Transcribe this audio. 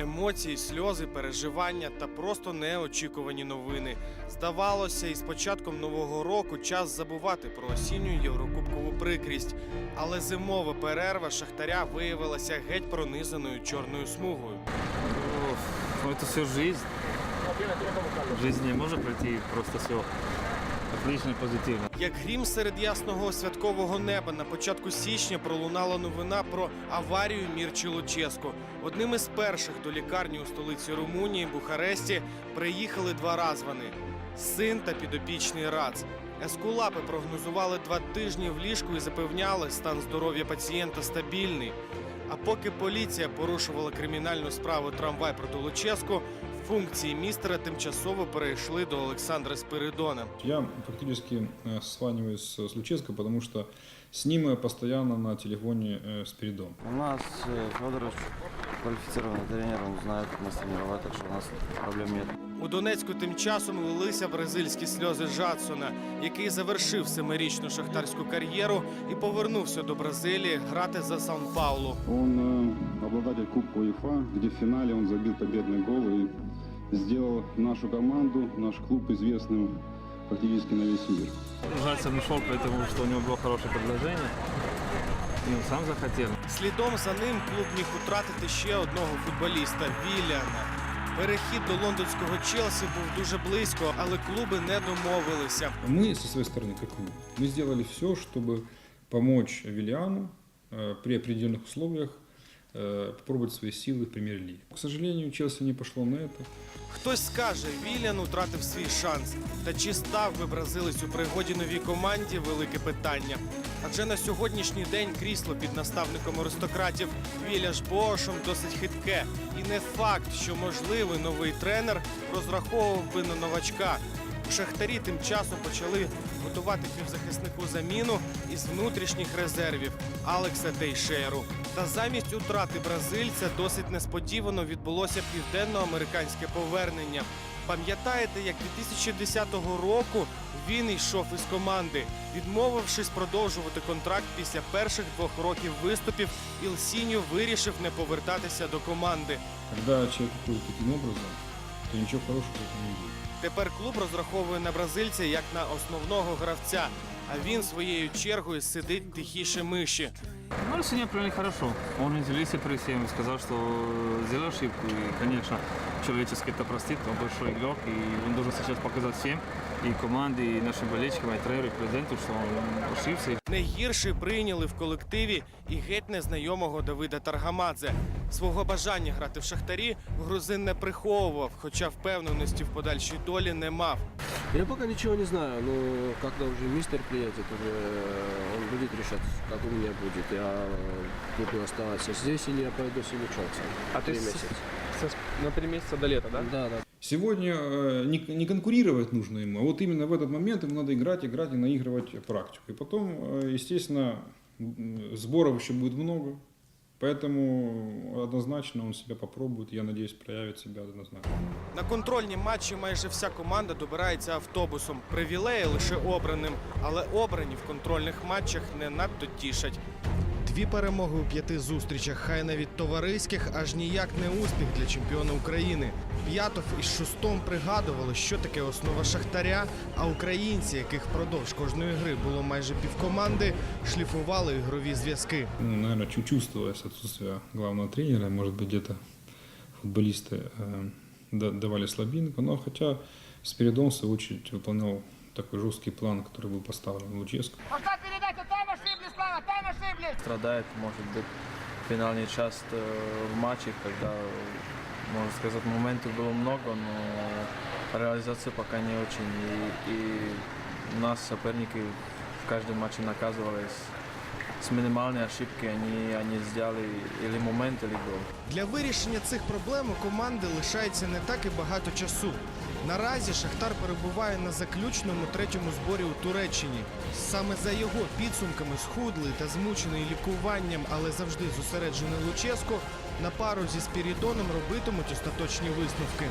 Емоції, сльози, переживання та просто неочікувані новини. Здавалося, із початком нового року час забувати про осінню єврокубкову прикрість. Але зимова перерва шахтаря виявилася геть пронизаною чорною смугою. Ну, это все. В жизни не может пройти просто все отлично позитивно. Як грім серед ясного святкового неба на початку січня пролунала новина про аварію Мірчі Луческо. Одним із перших до лікарні у столиці Румунії Бухаресті приїхали два развани син та підопічний Рац. Ескулапи прогнозували два тижні в ліжку і запевняли, стан здоров'я пацієнта стабільний. А поки поліція порушувала кримінальну справу трамвай проти Луческо, функції містера тимчасово перейшли до Олександра Спиридона. Я фактически э, созваниваюсь с Луческо, потому что с ним я постоянно на телефоне э, с передом. У нас э, Федорович квалифицированный тренер, он знает нас тренировать, так что у нас проблем нет. У Донецьку тим часом лилися бразильські сльози Жадсона, який завершив семирічну шахтарську кар'єру і повернувся до Бразилії грати за Сан-Паулу. Он э, обладатель Кубка УЕФА, где в финале он забил победный гол и сделал нашу команду, наш клуб известным практически на весь мир. Жальцев ушел, потому что у него было хорошее предложение. И он сам захотел. Слідом за ним клуб міг втратити ще одного футболіста Вілляна. Перехід до лондонського Челсі був дуже близько, але клуби не домовилися. Мы со своей стороны, как клуб, мы сделали все, чтобы помочь Виллиану э, при определенных условиях э, попробовать свои силы в премьер-лиге. К сожалению, Челси не пошло на это. Хтось скаже, Вілян втратив свій шанс. Та чи став би бразилець у пригоді новій команді велике питання. Адже на сьогоднішній день крісло під наставником аристократів Віля ж Бошом досить хитке. І не факт, що можливий новий тренер розраховував би на новачка. Шахтарі тим часом почали готувати півзахиснику заміну із внутрішніх резервів Алекса Тейшеру. Та замість утрати бразильця досить несподівано відбулося південноамериканське повернення. Пам'ятаєте, як 2010 року він йшов із команди, відмовившись продовжувати контракт після перших двох років виступів, Ілсіньо вирішив не повертатися до команди. Когда человек таким образом, то нічого хорошого не буде. Тепер клуб розраховує на бразильця як на основного гравця, а він своєю чергою сидить тихіше миші. Ну, сегодня приняли хорошо. Он извинился при всем, сказал, что сделал ошибку. И, конечно, человечески это простит. Он большой игрок, и он должен сейчас показать всем, и команде, и нашим болельщикам, и тренеру, и президенту, что он ошибся. Не гірше прийняли в колективі і геть незнайомого Давида Таргамадзе. Свого бажання грати в шахтарі грузин не приховував, хоча впевненості в подальшій долі не мав. Я пока ничего не знаю, но когда уже мистер приедет, уже э, он будет решать, как у меня будет. Я буду оставаться здесь или я пойду с Челси. А Три ты месяца. На три месяца до лета, да? Да, да. Сегодня э, не, не конкурировать нужно ему, а вот именно в этот момент ему надо играть, играть и наигрывать практику. И потом, э, естественно, сборов еще будет много, поэтому однозначно он себя попробует, я надеюсь, проявит себя однозначно. На контрольні матчі майже вся команда добирається автобусом. Привілеї лише обраним, але обрані в контрольних матчах не надто тішать. Дві перемоги у п'яти зустрічах, хай навіть товариських, аж ніяк не успіх для чемпіона України. П'ятов із шустом пригадували, що таке основа шахтаря. А українці, яких впродовж кожної гри було майже півкоманди, шліфували ігрові зв'язки. Ну, наверное, чу- чувствовалось отсутствие главного тренера, может быть, где-то футболисты э, да- давали слабинку, но хотя Спиридон, в свою очередь, выполнял такой жесткий план, который был поставлен Луческо. Страдает, может быть, финальный час э, в матче, когда, можно сказать, моментов было много, но реализация пока не очень. И, и нас соперники в каждом матче наказывали с минимальной ошибки, они, они сделали или момент, или гол. Для вирішення цих проблем у команди лишається не так і багато часу. Наразі Шахтар перебуває на заключному третьому зборі у Туреччині. Саме за його підсумками схудлий та змучений лікуванням, але завжди зосереджений Луческо на пару зі Спірідоном робитимуть остаточні висновки.